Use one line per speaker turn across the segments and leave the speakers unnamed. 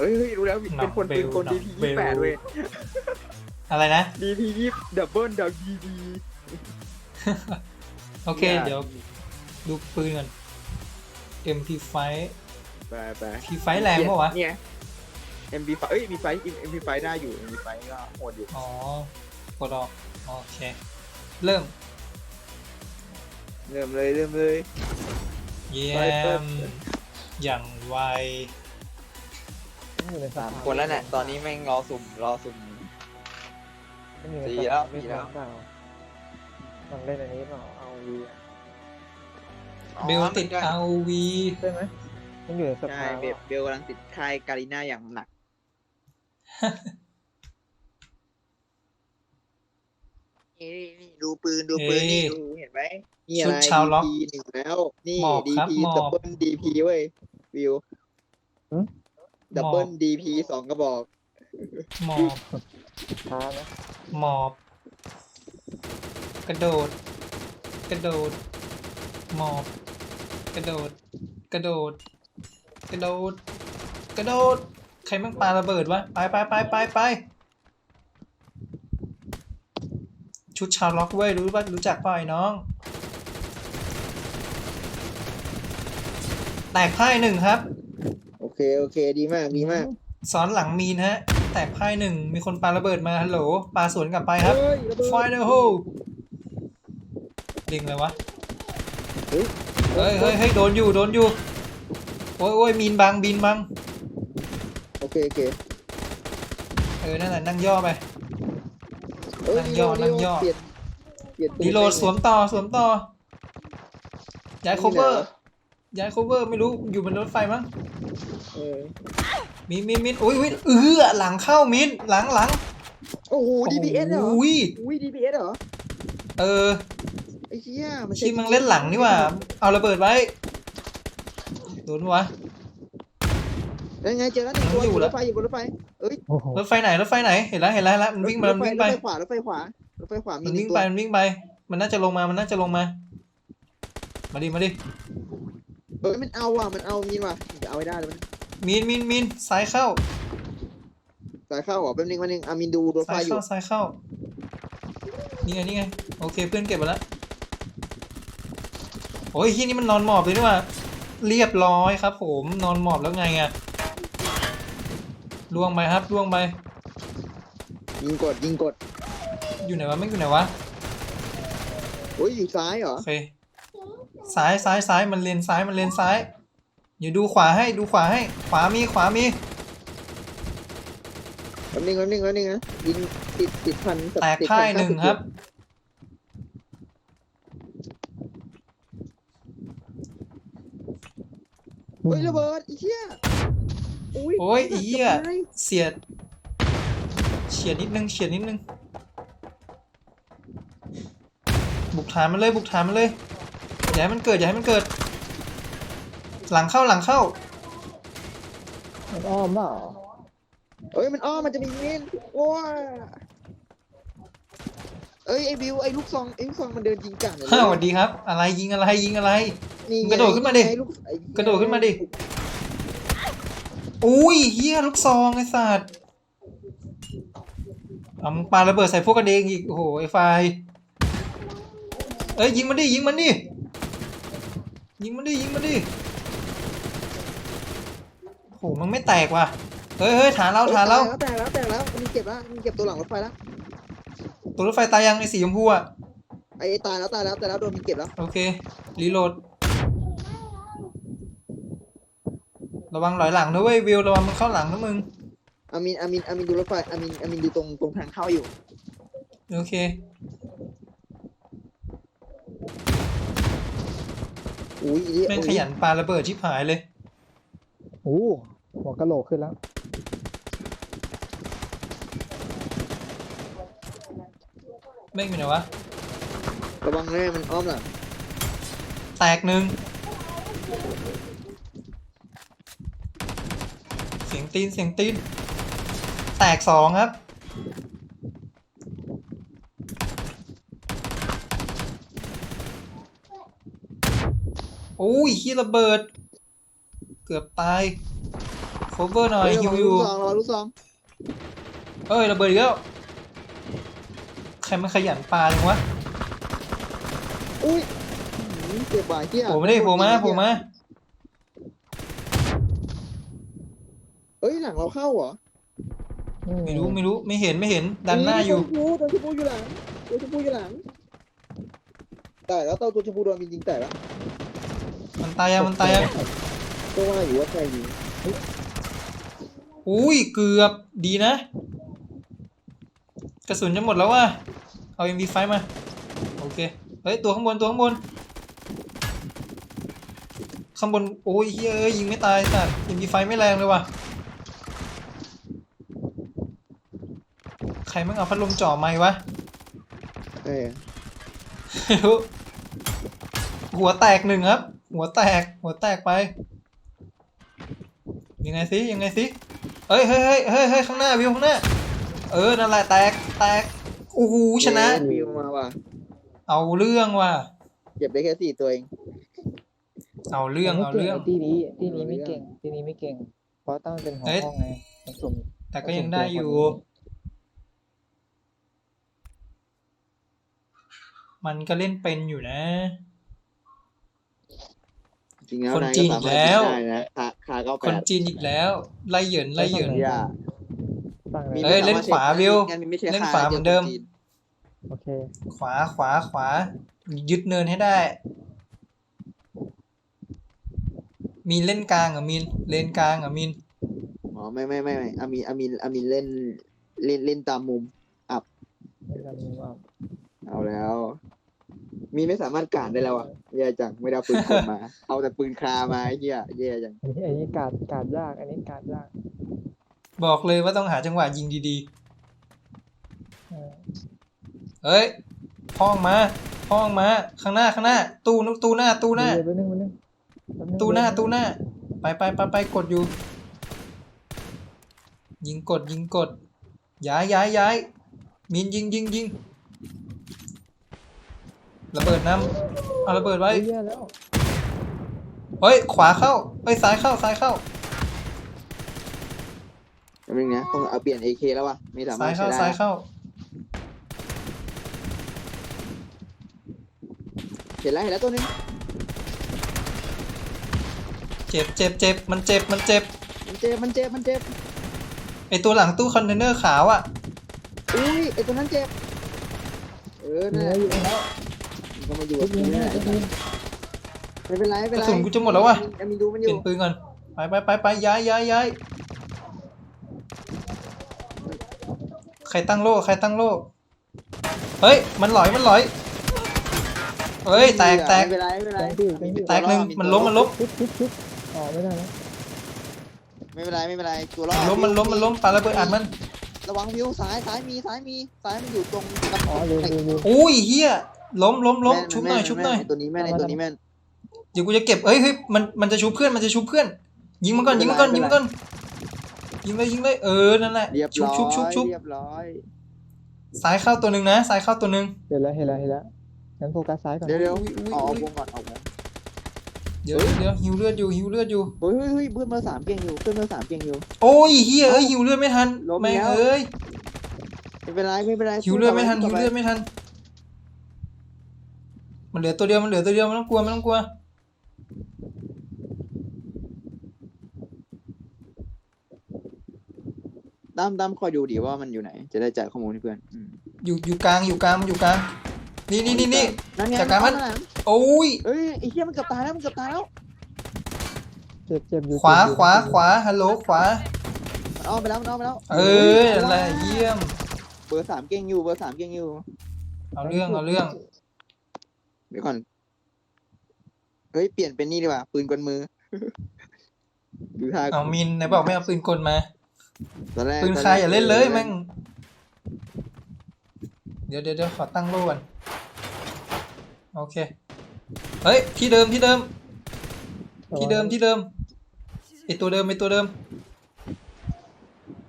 เฮ้ยเฮ้ยรู้แล้วเป็นคนเป็นคน
หนั
ดี
ง
พี
เบล
ยี่แปดเว้ย
อะไรนะ
ดีพียี่ดับเบิลดับดีพี
โอเค
อย่า
เดี๋ยวดูปืนก่อน MP5
ไปไป
MP5 แรงปะวะ
เนี่ย MP5 เอ้ยมีไฟ MP5 ได้อยู่ MP5 ก็โหดอยู่
อ๋อกดออกโอเค เริ่ม
เริ่มเลย เริ่มเลย
เยี่
ไป
ย
เปิด
มอย่างไว
ไม่ อยู่ใน
สามคนแล้วเนี่ยตอนนี้แม่งรอสุ่มรอสุ่ม
ไม่อยู่ใน
สี่แล้ว
ไม่
สี่
อยู่
แล้ว
เปล่าลองเล่นอันนี้เปล่าเอาวี
เบลติด RV
ใช่ไหมมันอยู่ในส
ใช่
ภา
เบลเบลกำลังติดค่ายการีน่าอย่างหนัก นี่นี่ดูปืนดูปืน
เฮ้ย
นี่ดูเห็นไหมนี่อะไร
ชุดชาวล็อก
DP หนึ่งแล้ว นี่
หมอบครับ
DP
หมอบ
ดับเบิล DP เว้ยวิว ดับเบิล DP สองกระบอก
หมอบ
ช้านะ
หมอบ กระโดด กระโดด หมอบ กระโดด กระโดด กระโดด กระโดด ใครแม่งปาระเบิดวะ ไปไปไปไปไปชุดชาวล็อกเว้ยรู้ป่ะรู้จักเปล่าไอ้น้อง แตกพ่ายหนึ่งครับ
โอ เคโอเคดีมากดีมาก
ซ้อนหลังมีนฮะ แตกพ่ายหนึ่งมีคนปาระเบิดมาฮัลโหลปาสวนกลับไปครับ
เฮ้ยระเบิด
ไฟเดอร์โฮดิงเลยวะ
เฮ้ย
เฮ้ยเฮ้ยเฮ้ยโดนอยู่โดนอยู่โอ้ยโอ้ยมีนบังบินบัง
โอเคโอเค
เออนั่นแหละนั่งย่อไป
เอ้ย
นั่งย่อ
รีโหลด
นั่งย่อ
เปลี่ยนเปลี่ยนปืน
รีโหลด
ไป
สวมต่อสวมต่อย้ายโคเวอร์ย้ายโคเวอร์ไม่รู้อยู่บนรถไฟมั้ง
เออ
มีนมินมินอุ้ยอุ้ยเออหลังเข้ามินหลังหลัง
โอ้โห DPS เหรอ
อุ้ย
อุ้ย DPS เหรอ
เออ
ไอ้เหี้ยมันใช่
ที่มึงเล่นหลังนี่หว่า เอาระเบิดไว้โดนวะ
ยังไงเจอแล้วหนึ่งตัว
มันอยู่
อยู่
แล้
ร
ว
ถไฟอยู่บนรถไฟเอ้ย
โอ้โห
รถไฟไหนรถไฟไหนเห็นแล้วเห็นแล้วเห็นแล้วมันวิ่งมา
ร
มัน
ถไฟ
วิ่งไป
รถไฟขวารถไฟขวารถไฟขวามี
มัน
หนึ่
วิ่
ง
ง
ตัว
ไปมันวิ่งไป มันน่าจะลงมามันน่าจะลงมา มาดิมาดิ
เอ้ยมันเอาว่ะมันเอามีนว่ะจะเอาไว้ได้เลยมัน
มีนมีนมีนซ้ายเข้า
สายเข้าเหรอแป๊บนึงแป๊บนึงอามินดูรถไฟ
ซ้าย
อยู่
เข้าซ้ายเข้านี่ไงนี่ไงโอเคเพื่อนเก็บไปแล้วโอ้ยที่นี่มันนอนหมอบเลยนี่หว่าเรียบร้อยครับ ผมนอนหมอบแล้วไงอะล่วงไปครับล่วงไป
ยิงกดยิงกด
อยู่ไหนวะไม่อยู่ไหนวะ
โอ้ยอยู่ซ้ายเหรอ
โอเค ซ้ายซ้ายซ้ายมันเลนซ้ายมันเลนซ้ายอย่าดูขวาให้ดูขวาให้ ขวามีขวามี
แป๊บนึงแป๊บนึงแป๊บนึงนะยิงติดติดพันบ
แตก
ติด
พ่าย
พั
หนึ่ง
90
ครับ
เฮ้ยระเบิดอีเหี้ยอุ้ย
โอ้ยอีเหี้ย
จะตา
เสียดเฉียดนิดนึงเฉียดนิดนึง บุกฐานมันเลยบุกฐานมันเลย อย่าให้มันเกิดอย่าให้มันเกิด หลังเข้าหลังเข้า
มันอ้อมเปล่า
เอ้ยมันอ้อมมันจะมีมินโอ้ยเอ้ยไอ้บิวไอ้ลูกซองไอ้ลูกซองมันเดินยิงกันเลย
ฮ่าสวัสดีครับ อะไรยิงอะไรยิงอะไร
นี่ไง
กระโดดขึ้นมาดิ
ไอ้ลูไอ้
กระโดดขึ้นมาดิอุ้ยเฮียลูกซองไอ้สัตว์เอามึงปาระเบิดใส่พวกกันเองอีกโอ้โหไอ้ไฟเอ้ยยิงมันดิยิงมันดิ ยิงมันดิยิงมันดิโอ้โหมันไม่แตกว่ะ เฮ้ยเฮ้ยฐานเราฐานเรา
แตกแล้วแตกแล้วแตกแล้วมันเก็บแล้วมันเก็บตัวหลังรถไฟแล้ว
ตัวรถไฟตายยังไอ้สีชมพูอะ
ไอ้ไอ้ตายแล้วตายแล้วตายแล้วโดนมันเก็บแล้ว
โอเครีโหลด ระวังหลอยหลังนะเว้ยวิวระวังมันเข้าหลังนะมึง
อามินอามินอามินดูรถไฟอามินอามินดูตรงตรงทางเข้าอยู่
โอเค
อุ้ยอีนี่
แม่งขยันปาระเบิดชิบหายเลย
โอ้โหหัวกะโหลกขึ้นแล้ว
แม่งอยู่ไหนวะ
ระวังแน่มันอ้อมหลัง
แตกหนึ่งเสียงตีนเสียงตีน แตกสองครับ โอ้ย ขี้ระเบิด เกือบตายโคเวอร์หน่อย
ฮิ
ว
ระวัง
อยู่
ลูกซองระวังลูกซอง
เอ้ยระเบิดอีกแล้วใครมันขยันปลาจังวะ
อุ้ยเจ็บบ่าเหี้ย
ผล่มาดิโผล่มาผล่มา
เอ้ยหลังเราเข้าเหรอ
ไม่รู้ไม่รู้ไม่เห็นไม่เห็นดันหน้าอยู่
ตัวชมพูปูอยู่หลังตัวชมพูอยู่หลังแต่แล้วตัวตัวชมพูโดนจริงๆแต่และ
มันตายยังมันตายยัง
ก็ว่าอยู่ว่าใครยิง
อุ้ยเกือบดีนะ กระสุนจะหมดแล้วว่ะเอา MV5 มา โอเค เฮ้ย ตัวข้างบน ตัวข้างบน ข้างบน โอ้ยเฮ้ยเอ้ยยิงไม่ตายสัตว์ MV5 ไม่แรงเลยว่ะ ใครมึงเอาพัดลมจ่อไม้วะ
เออ
ไม่รู้หัวแตกหนึ่งครับ หัวแตก หัวแตกไป ยังไงสิยังไงสิเฮ้ยเฮ้ยเฮ้ยเฮ้ยเฮ้ยข้างหน้าวิวข้างหน้า เออนั่นแหละแตกแตกโอ้โหชนะ
เย้วิวมาว่ะ
เอาเรื่องว่ะ
เก็บได้แค่สี่ตัวเอง
เอาเรื่องเอาเรื่อง
ที่นี้ที่นี้ไม่เก่งที่นี้ไม่เก่ง เพราะตั้งเป็นหัว
เอ้ย
ห้องไงมันสุ่ม
แต่ก็ยังได้อยู่ มันก็เล่นเป็นอยู่นะ
จริงแล้ว
คน
นาย
จี
ก็
น
สา
อี
มารถ
กแล้ว
ยิงได้นะขาขาเก้าแป
คน
ด
จีนอีกแล้ว ไล่เหยินไล่เหยิน
อย่า
ตั้งเล
เอ้
ย
ยเล่นขวาวิว
งั้นไม่ใช่
เล่น
ฆ่
ขวาเหมือนเดิม
จี
โอเค
ขวาขวาขวา ยึดเนินให้ได้ มีนเล่นกลางเหรอะมีนเลนกลางเหรอะมีน
อ๋อไม่ไม่ไม่ไม่อามินอามินอามินเล่นเล่นเล่นตามมุม
ไม่ทำมึงว่า
เอาแล้ว มีไม่สามารถการได้แล้วอะแย่จังไม่ได้เอาปืนกลมา เอาแต่ปืนคามาไอ้เหี้ยแย่จัง
อันนี้อันนี้การการยากอันนี้การยาก
บอกเลยว่าต้องหาจังหวะยิงดี
เออ
ๆเฮ้ยพ้องมาพ้องมา ข้างหน้าข้างหน้า ตู้นุตู้หน้า ตู้หน้า
เดี๋ยวแป๊บนึงแป๊บนึงแป๊บง
ตู้หน้า ตู้หน้า ไปไปไปไปกดอยู่ ยิงกดยิงกด ย้ายย้ายย้ายมีนยิงยิงยิง ระเบิดน้ำเอาระเบิดไว้
เฮ้ยแย่แล้ว
เฮ้ย ขวาเข้า เฮ้ย ซ้ายเข้า ซ้ายเข้า
แป๊บนึงนะต้องเอาเปลี่ยน AK แล้วว่ะไม่สามา
ซ้ารย
ถ
เข้า
ใช้ได้
ซ้ายเข้า
เห็นแล้วเห็นแล้วตัวนึง
เจ็บ เจ็บ เจ็บ มันเจ็บ มันเจ็บ
มันเจ็บมันเจ็บมันเจ็บ
ไอตัวหลังตู้คอนเทนเนอร์ขาวอะ
อุ้ยไอตัวนั้นเจ็บเออ
เนื้
นั่น
อ
แหละ
อยู่แล้ว
มัน ก็มาอยู่
ทุ
กั
บบยิ
กู
ง
นี่
ให้
แหละ
ทุบยิง
ไม่เป็นไรไม่เป็นไร
กระสุนกูจะหมดแล้วว่ะ
ยังมีดูมันอ
เปลี่
ยู่
ยนปืนก่อนไปไปไปไปย้ายย้ายย้ายใครตั้งโล่ใครตั้งโล่เฮ้ยมันหลอยมันหลอยเฮ้ยแตกแตก
ไม่เป็นไรไม่เป็นไร
แตงที่อยู่แตงที่อยู่
แตกหนึ่งมันล้มมันล้ม
ทุบทุบทุบอ๋อไม่ได้แล้ว
ไม่เป็นไรไม่เป็นไรตัวรอด
มันล้มมันล้มมันล้มปาระเบิดอัดมัน
ระวังวิวซ้ายซ้ายมีซ้ายมีซ้ายมันอยู่ตรงกำ
อ๋อเร็วเร็วเร็ว
อุ้ยเฮีย ล้มล้มล้ม
แม่
ชุบหน่อย
แม่
ชุบหน่อย
แม่ตัวนี้แม่ในตัวนี้แม่น
เดี๋ยวกูจะเก็บเอ้ยเฮ้ยมันมันจะชุบเพื่อนมันจะชุบเพื่อน ยิงมันก่อนยิงมันก่อน
ไม่
ยิง
เป็
มัน
นไร
ก่อนยิงเลยยิงเลยเออนั่นแหละ
เรียบ
ชุ
ร้
บ
อย
ชุบชุบชุบ
เรียบร้อย
ซ้ายเข้าตัวหนึ่งนะซ้ายเข้าตัวหนึ่ง
เห็นแล้วเห็นแล้วเห็นแล้วงั้นโฟกัสซ้ายก่อน
เดี๋ยวเดี๋ยว
อุ๊ยอุ๊ย
เอา
อุ๊
เอา
ย
วงก่อนเอาวง
เดี๋ยวเดี๋ยวหิวเลือดอยู่หิวเลือดอยู่
เฮ้ยเฮ้ยเฮ้ยเพื่อนเบอร์สามเก่งอยู่เพื่อนเบอร์สามเก่งอยู่
โอ้ยเฮียเอ้ยหิวเลือดไม่ทัน
ล้ม
แม่ง
แล้ว
เอ้ย
ไม่เป็นไรไม่เป็นไร
หิวเลือดไม่ทัน
สู้
หิว
ต่ป
เลือดไม่ทัน มันเหลือตัวเดียว มันเหลือตัวเดียวไม่ต้องกลัวไม่ต้องกลัว
ตั้มตั้มคอยดูดิว่ามันอยู่ไหน จะได้จ่ายข้อมูลให้เพื่อนอืม
อยู่อยู่กลางอยู่กลางมันอยู่กลาง นี่นี่นี่นี่
นั่นไง
จัดการมัน
ข้งหลัง
โอ้ย
เอ้ยไอ้เหี้ยมันเกือบตายแล้วมันเกือบตายแล้ว
เจ็บเจ็บอยู่
ขวา
เจ็บอยู่
ขวาขวาฮัลโหลขวา
มันอ้อมไปแล้วมันอ้อมไปแล้ว
เออนั่นแหละเยี่ยม
เบอร์สามเก่งอยู่เบอร์สามเก่งอยู่
เอาเรื่องเอาเรื่อง
เดี๋ยวก่อน เฮ้ย เปลี่ยนเป็นนี่ดีกว่า ปืนกลมือดูท่า
เอามินไหนบอกไม่เอาปืนกลมา
ตอนแรก
ปืน
ตแรก
คายอย่าเล่นเลยแม่ง เดี๋ยวเดี๋ยวเดี๋ยวขอตั้งโล่ก่อนโอเค เฮ้ย ที่เดิมที่เดิม ที่เดิมที่เดิมไอตัวเดิมไอตัวเดิม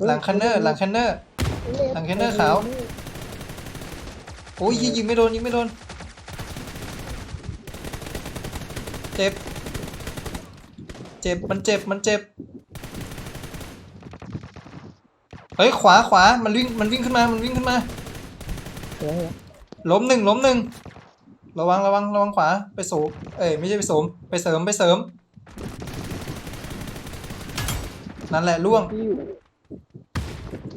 หลังคันเนอร์หลังคันเนอร์หลังแคนเนอร์ขาวโอ้ยยิงยิงไม่โดนยิงไม่โดน เจ็บ เจ็บ มันเจ็บ มันเจ็บ เฮ้ย ขวา ขวา มันวิ่ง มันวิ่งขึ้นมา มันวิ่งขึ้นมา
เดี๋ยวเดี๋ยว
ล้มหนึ่งล้มหนึ่ง ระวัง ระวัง ระวังขวา ไปโสม เอ้ย ไม่ใช่ไปโสม ไปเสริม ไปเสริม นั่นแหละล่วง
พี่อยู่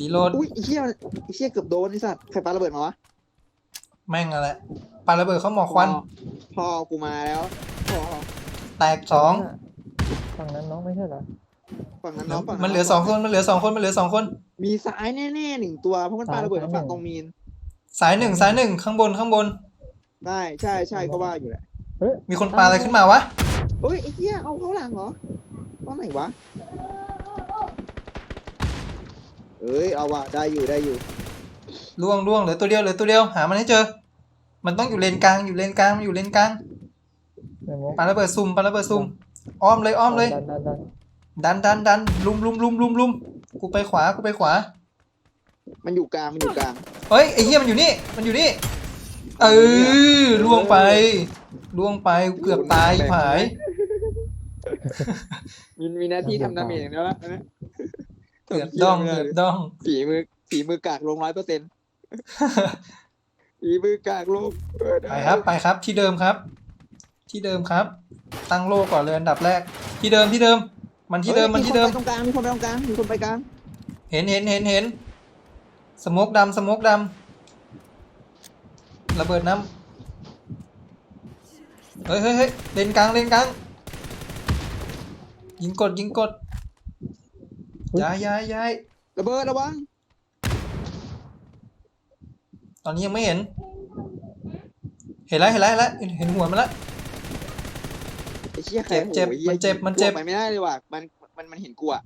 ดีโลด
อุ้ยไอ้เหี้ยไอ้เหี้ยเกือบโดนไอ้สัตว์ใครปาระเบิดมาวะ
แม่งนั่นแหละปาระเบิดเข้าหมอกควัน
พ่อกูมาแล้ว พ่อ
แตกสอง
ฝั่งนั้นน้องไม่ใช่เหรอ
ฝั่งนั้นน้องฝั่ง
มันเหลือสองคนมันเหลือสองคนมันเหลือสองคน
มีซ้ายแน่ๆหนึ่งตัวเพราะมันปาระเบิดมาฝั่งตรงมีน
สายหนึ่งสายหนึ่งข้างบนข้างบน
ได้ใช่ใช่ก็ว่าอยู่แหละ
เฮ้ย
มีคนปาอะไรขึ้นมาวะ
เฮ้ยไอ้เหี้ยเอาเข้าหลังเหรอตอนไหนวะเอ้ยเอาว่ะได้อยู่ได้อยู่
ล่วงล่วงเหลือตัวเดียวเหลือตัวเดียวหามันให้เจอ มันต้องอยู่เลนกลางอยู่เลนกลางมันอยู่เลนกลาง
ในมุก
ปาระเบิดซุ่มปาระเบิดซุ่มอ้อมเลยอ้อมเลย
ดันดันดัน
ดันดันดันลุมลุมลุมลุมลุมกูไปขวากูไปขวา
มันอยู่กลาง มันอยู่กลาง
เฮ้ยไอ้เหี้ยมันอยู่นี่ มันอยู่นี่ เออล่วงไปล่วงไปเกือบตายผาย
มีมีหน้าที่ทำดาเมจอย่างเดียวละอันนั้น
เกือบดองเกือบดอง
ฝีมือฝีมือกากลงร้อยเปอร์เซ็นต์ฝีมือกากลงเออด้
ไปครับไปครับที่เดิมครับ ที่เดิมครับ ตั้งโลก่อนเลยอันดับแรก ที่เดิมที่เดิม มันที่เดิมมันที่เดิม
ฮ้ยคนไปตรงกลางมีคนไปตรงกลางมีคนไปกลาง
เห็นเห็นเห็นเห็นสโมกดำสโมกดำระเบิดน้ำเฮ้ยเฮ้ยเฮ้ยเลนกลางเลนกลางยิงกดยิงกดย้ายย้ายย้าย
ระเบิดระวัง
ตอนนี้ยังไม่เห็น เห็นแล้วเห็นแล้วเห็นแล้วเห็นเห็นหัวมันแล้ว
ไอ้ เชี่ยใคร
เจ็บเจ็บ
โอ้ย
มันเจ็บมันเจ็บ
ไปไม่ได้เลยว่ะมันมันมันเห็นกูอะ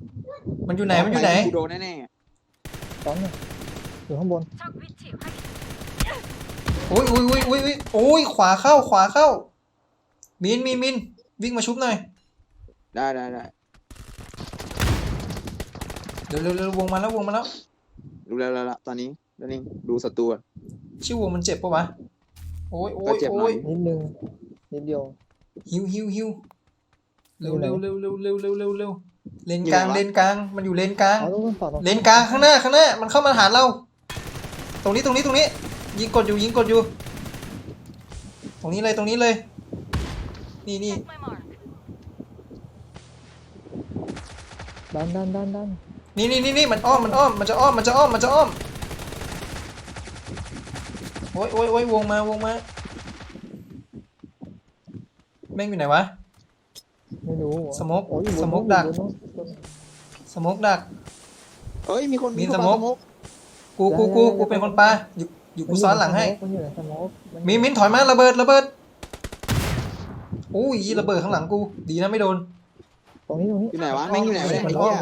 มันอยู่ไหนมันอยู่ไหน
กูโดนแน่
ซ้อนเนี่ยอยู่ข้างบน
โอ้ยโอ้ยโอ้ยโอ้ยโอ้ยโอ้ยขวาเข้าขวาเข้า มินมินมินวิ่งมาชุบหน่อย
ๆได้ได้ได้
เร็วเร็วเร็ววงมาแล้ววงมาแล้ว
รู้แล้วแล้วละตอนนี้ตอนนี้ดูศัตรูอะ
ชื่อวงมันเจ็บปะวะโอ้ยโอ้
ก็
ย
เจ็บหน่
โอ้
อย ย
นิดนึงนิดเดียว
ฮิวฮิวฮิวเร็ว
อยู่ไหน
เร็วเร็วเร็วเร็วเร็วเร็วเร็วเลนกลางเลนกลาง มันอยู่เลนกลาง
อ๋อต้องต่อตรง
เลนกลางข้างหน้าข้างหน้า มันเข้ามาหาเรา ตรงนี้ตรงนี้ตรงนี้ ยิงกดอยู่ยิงกดอยู่ ตรงนี้เลยตรงนี้เลย นี่นี่
ดันดันดันดัน
นี่นี่นี่นี่มันอ้อมมันอ้อมมันจะอ้อมมันจะอ้อมมันจะอ้อมโอ้ยโอ้ยโอ้ยวงมาวงมา แม่งอยู่ไหนวะ
ไม่รู้
สโมก
โอ้ยอยู่บน
สโมก
นู้น
ดัก
อยู่บนนู้นบน
สโมกดัก
เอ้ยมีคน
มี
คน
ส
ปา
โมกกูกูกูกูเป็นคนปาอยู่อยู่กูซ้อนหลังให้
มันอยู่ในสโมก
มีมิ้นถอยมาระเบิดระเบิดโอ้ยระเบิดข้างหลังกู ดีนะไม่โดน
ตรงนี้ตรงนี้
อยู่ไหนวะแม่งอยู่ไหนวะเนี่ย
มั
ไอ้
นอ้อ
เหี้
ม
ย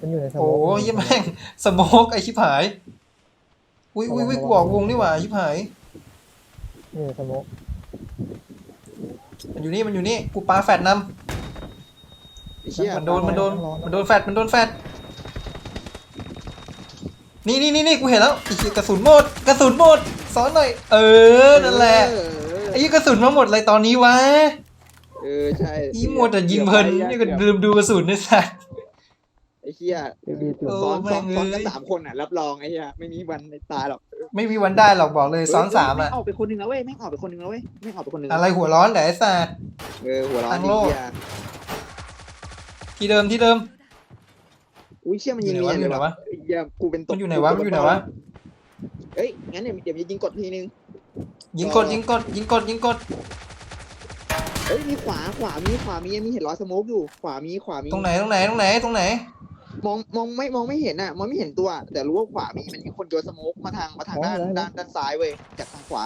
มันอยู่ในสโม
โอ้
ก
ยยี่แม่งสโมกไอชิบหาย อุ้ยอุ้ยอุ้ยกูออกวงนี่หว่าชิบหาย
อยู่ในสโมก
มันอยู่นี่มันอยู่นี่กูปาแฟดน
ไอ้เชี่ยำ
มันโดนมันโดนมันโดนแฟดมันโดนแฟดนี่นี่นี่นี่กูเห็นแล้วไอ้เหี้ยกระสุนหมดกระสุนหมดซ้อนหน่อยเออนั่นแหละ
เออ
ไอ้ยี่กระสุนมาหมดเลยตอนนี้วะ
เออใช่
อีหมดแต่ยิงเพลินนี่ก็ลืมดูกระสุนนี่สัส
ไอ้เหี้ย
เอวีจุด
เอ
ซ้อน
แม่
ซ้อน
ง
ซ้อนกัน
เอ้ย
สามคนอะ รับรองไอ้เหี้ยไม่มีวันตายหรอก
ไม่มีวันได้หรอกบอกเลยซ้อนสาม
เฮ้ย
อะ
แม่งออกไปคนหนึ่งแล้วเว้ยแม่งออกไปคนหนึ่งแล้วเว้ยแม่งออกไปคนหนึ่ง
อะไรหัวร้อนแต่ไอ้สัส
เออหัวร้อน
ตั้ง
ไอ้
โล่
เหี้ย
ที่เดิมที่เดิม
อุ้ยเชี่ยมันยิง
อยู่
เนี
ไหน
ยน
วะ
เลย
อยู่ไหนวะ
วะไอ้เหี้ยกูเป็นต
มันอยู่ไหนวะมันอยู่ไหนวะ
เอ้ยงั้นเดี๋ยวเดี๋ยวยิงกดทีนึง
ยิงกดยิงกดยิงกดยิงกด
เอ้ยมีขวาขวามีขวามีมีเห็นรอยสโมกอยู่ขวามีขวามี
ตรงไหนตรงไหนตรงไหนตรงไหน
มองมองไม่มองไม่เห็นอะมองไม่เห็นตัว แต่รู้ว่าขวามีมันมีคนโยนสโมกมาทางมาทางด้านด้านด้านซ้ายเว้ยจากทางขวา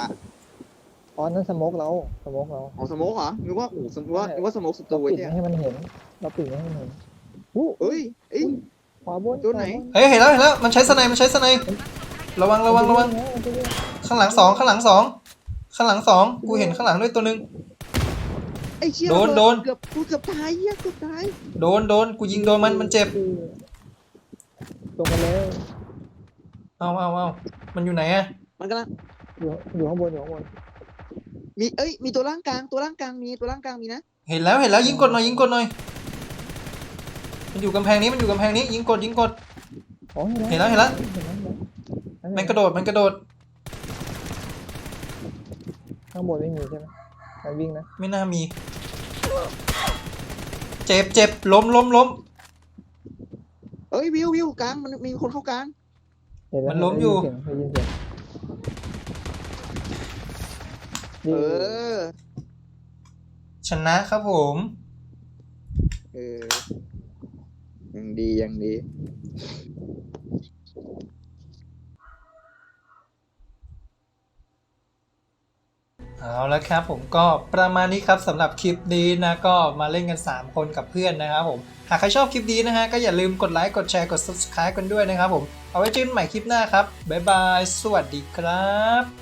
อ๋อนั่นสโมกเราสโมกเรา
ของสโมกเหรอนึกว่าโอ้โหนึกว่านึกว่าสโมกศัต
เรา
รูไอ้
ปิด
เนี่ย
ไม่ให้มันเห็น เราปิดไม่ให้มันเห็นอู้
เอ้ยเอ้ย
ขวาบน
ตัวไหน
เฮ้ยเห็นแล้วเห็นแล้วมันใช้สไนมันใช้สไนระวังระวังระวังข้างหลังสองข้างหลังสองข้างหลังสองกูเห็นข้างหลังด้วยตัวหนึ่ง
ไอ้เชี่ย
โดน
ระเบิ
โดน
เกือบกูเกือบตายเหี้ยเกือบตาย
โดนโดนกูยิงโดนมันมันเจ็บ
ตรงไปเลย
เอาเอาเอามันอยู่ไหนอะ
มันกำลัง
อยู่อยู่ข้างบนอยู่ข้างบน
มีเอ้ยมีตัวร่างกลางตัวร่างกลางมีตัวร่างกลางมีนะ
เห็นแล้วเห็นแล้วยิงกดหน่อยยิงกดหน่อย มันอยู่กำแพงนี้มันอยู่กำแพงนี้ยิงกดยิงกด
อ๋อ
เห็นแล้วเห็นแล้ว
เห็นแล้วเห็นแล้ว
มันกระโดดมันกระโดด
ข้างบนไม่มีใช่ไหมมันวิ่งนะ
ไม่น่ามี เจ็บเจ็บล้มล้มล้ม
เอ้ยวิววิวกลางมันมีคนเข้ากลาง
เห็นแล้ว
มันล้มอยู่
ได้ยินเสียง
เอ
ได้ยินเสียง
อ
ชนะครับผม
เออยังดียังดี
เอาละครับผมก็ประมาณนี้ครับสำหรับคลิปนี้นะก็มาเล่นกัน 3 คนกับเพื่อนนะครับผมหากใครชอบคลิปนี้นะฮะก็อย่าลืมกดไลค์กดแชร์กด subscribe กันด้วยนะครับผมเอาไว้เจอกันใหม่คลิปหน้าครับบ๊ายบาย สวัสดีครับ